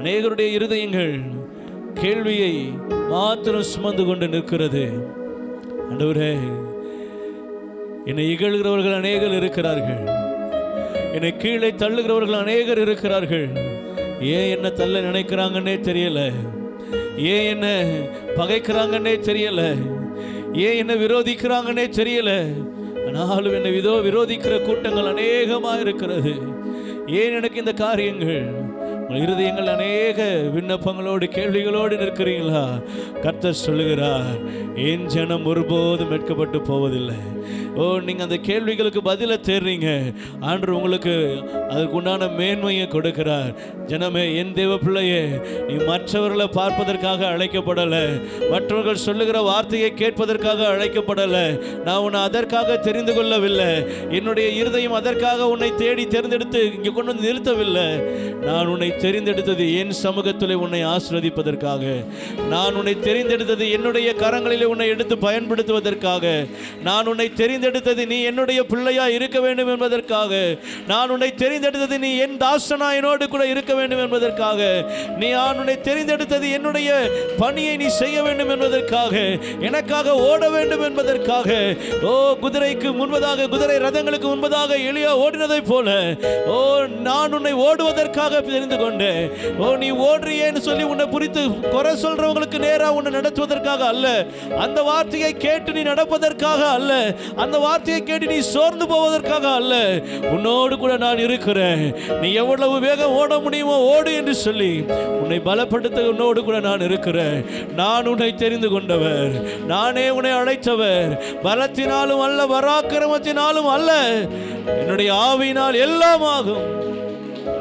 அநேகருடைய இருதயங்கள் கேள்வியை மாத்திரம் சுமந்து கொண்டு நிற்கிறது. அண்டவரே என்னை இகழ்கிறவர்கள் அநேகர் இருக்கிறார்கள். என்னை கீழே தள்ளுகிறவர்கள் அநேகர் இருக்கிறார்கள். ஏன் என்ன தள்ள நினைக்கிறாங்கன்னே தெரியல. ஏன் என்ன பகைக்கிறாங்கன்னே தெரியல. ஏன் என்ன விரோதிக்கிறாங்கன்னே தெரியல. ஆனாலும் என்னை விதோ விரோதிக்கிற கூட்டங்கள் அநேகமாக இருக்கிறது. ஏன் எனக்கு இந்த காரியங்கள்? இருதயங்கள் அநேக விண்ணப்பங்களோடு கேள்விகளோடு நிற்கிறீங்களா கர்த்தர் சொல்லுகிறார் என் ஜனம் ஒருபோதும் வெட்கப்பட்டு போவதில்லை. ஓ நீங்கள் அந்த கேள்விகளுக்கு பதிலை தேடுறீங்க. ஆண்டு உங்களுக்கு அதற்குண்டான மேன்மையை கொடுக்கிறார். ஜனமே என் தேவ பிள்ளையே நீ மற்றவர்களை பார்ப்பதற்காக அழைக்கப்படலை. மற்றவர்கள் சொல்லுகிற வார்த்தையை கேட்பதற்காக அழைக்கப்படலை. நான் உன்னை அதற்காக தெரிந்து கொள்ளவில்லை. என்னுடைய இருதயம் அதற்காக உன்னை தேடி தேர்ந்தெடுத்து இங்கே கொண்டு வந்து நிறுத்தவில்லை. நான் உன்னை தெரிந்தெடுத்தது என் சமூகத்தில் உன்னை ஆசிர்வதிப்பதற்காக. நான் உன்னை தெரிந்தெடுத்தது என்னுடைய கரங்களில் உன்னை எடுத்து பயன்படுத்துவதற்காக. நான் உன்னை தெரிந்தெடுத்தது நீ என்னுடைய பிள்ளையா இருக்க வேண்டும் என்பதற்காக. நான் உன்னை தெரிந்தெடுத்தது நீ என் தாசனா என்னோடு கூட இருக்க வேண்டும் என்பதற்காக. நீ நான் உன்னை தெரிந்தெடுத்தது என்னுடைய பணியை நீ செய்ய வேண்டும் என்பதற்காக. எனக்காக ஓட வேண்டும் என்பதற்காக. ஓ குதிரைக்கு முன்பதாக குதிரை ரதங்களுக்கு முன்பதாக எளியா ஓடினதைப் போல. ஓ நான் உன்னை ஓடுவதற்காக தெரிந்து கொண்டேன். ஓ நீ ஓடுறியேன்னு சொல்லி உன்னை குறித்து குறை சொல்றவங்களுக்கு நேராக உன்னை நடத்துவதற்காக அல்ல. அந்த வார்த்தையை கேட்டு நீ நடப்பதற்காக அல்ல. அந்த வார்த்தையை கேட்டு நீ சோர்ந்து போவதற்காக அல்ல. உன்னோடு கூட நான் இருக்கிறேன். நீ எவ்வளவு வேகம் ஓட முடியுமோ ஓடு என்று சொல்லி உன்னை பலப்படுத்த உன்னோடு கூட நான் இருக்கிறேன். நான் உன்னை தெரிந்து கொண்டவர். நானே உன்னை அழைத்தவர். பலத்தினாலும் அல்ல பராக்கிரமத்தினாலும் அல்ல. என்னுடைய ஆவியினால் எல்லாம் ஆகும்